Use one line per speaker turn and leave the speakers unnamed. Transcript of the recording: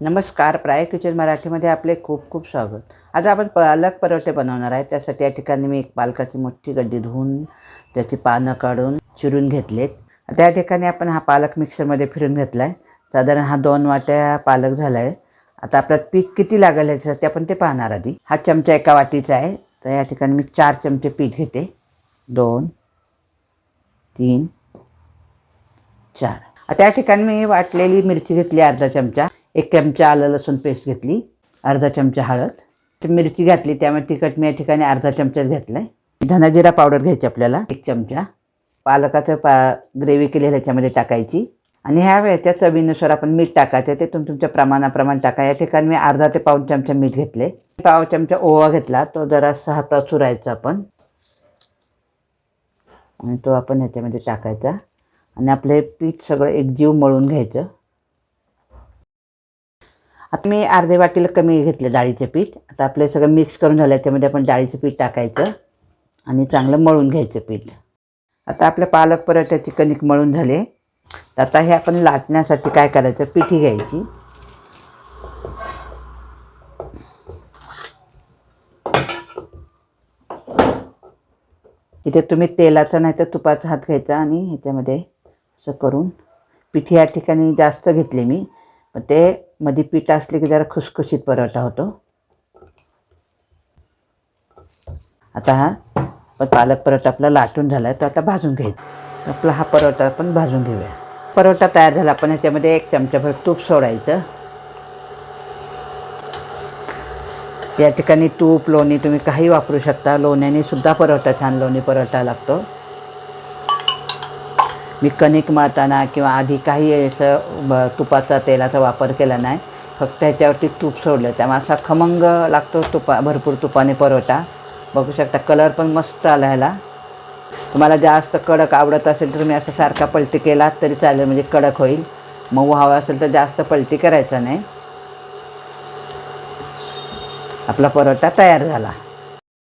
नमस्कार प्राय किचन मराठीमध्ये आपले खूप खूप स्वागत. आज आपण पालक परोठे बनवणार आहे. त्यासाठी या ठिकाणी मी एक पालकाची मोठी गड्डी धुवून त्याची पानं काढून चिरून घेतलेत. त्या ठिकाणी आपण हा पालक मिक्सरमध्ये फिरून घेतला आहे साधारण हा दोन वाट्या पालक झाला आहे आता आपल्याला पीठ किती लागेल ह्याच्यासाठी आपण ते पाहणार आधी. हा चमचा एका वाटीचा आहे. तर या ठिकाणी मी चार चमचे पीठ घेते. दोन तीन चार. आता या ठिकाणी मी वाटलेली मिरची घेतली अर्धा चमचा. एक चमचा आलं लसूण पेस्ट घेतली अर्धा चमचा हळद. ती मिरची घातली त्यामुळे तिखट मी या ठिकाणी अर्धा चमचाच घेतला आहे धनाजिरा पावडर घ्यायची आपल्याला एक चमचा. पालकाचं पा ग्रेव्ही केलेलं ह्याच्यामध्ये टाकायची. आणि ह्या वेळेच्या चवीनुसार आपण मीठ टाकायचं ते तुम तुमच्या प्रमाणाप्रमाणे टाका. या ठिकाणी मी अर्धा ते पाऊन चमचा मीठ घेतले पाव चमचा ओवा घेतला तो जरासा हातात चुरायचा आपण. आणि तो आपण ह्याच्यामध्ये टाकायचा. आणि आपले पीठ सगळं एकजीव मळून घ्यायचं. आता मी अर्धे वाटीला कमी घेतलं डाळीचं पीठ. आता आपलं सगळं मिक्स करून झालं त्यामध्ये आपण डाळीचं पीठ टाकायचं आणि चांगलं मळून घ्यायचं पीठ. आता आपल्या पालक पराठ्याची कणिक मळून झाले. तर आता हे आपण लाटण्यासाठी काय करायचं पिठी घ्यायची. इथे तुम्ही तेलाचा नाही तर तुपाचा हात घ्यायचा आणि ह्याच्यामध्ये असं करून पिठी या ठिकाणी जास्त घेतली मी. मग ते मध्ये पीठ असले की जरा खुसखुशीत परोठा होतो. आता हा पण पालक परोठा आपला लाटून झाला आहे तो आता भाजून घ्यायचा आपला हा परोठा आपण भाजून घेऊया. परोठा तयार झाला आपण ह्याच्यामध्ये एक चमचाभर तूप सोडायचं. या ठिकाणी तूप लोणी तुम्ही काही वापरू शकता. लोण्याने सुद्धा परोठा छान लोणी परोठा लागतो. मी कणिक मळताना किंवा आधी काही असं ब- तुपाचा तेलाचा वापर केला नाही. फक्त ह्याच्यावरती तूप सोडलं. त्यामुळे असा खमंग लागतो तुपा भरपूर तुपाने परोटा बघू शकता कलर पण मस्त आला ह्याला. तुम्हाला जास्त कडक आवडत असेल तर तुम्ही असं सारखा पलटी केलात तरी चालेल म्हणजे कडक होईल. मऊ हवा असेल तर जास्त पलटी करायचा नाही. आपला परोटा तयार झाला.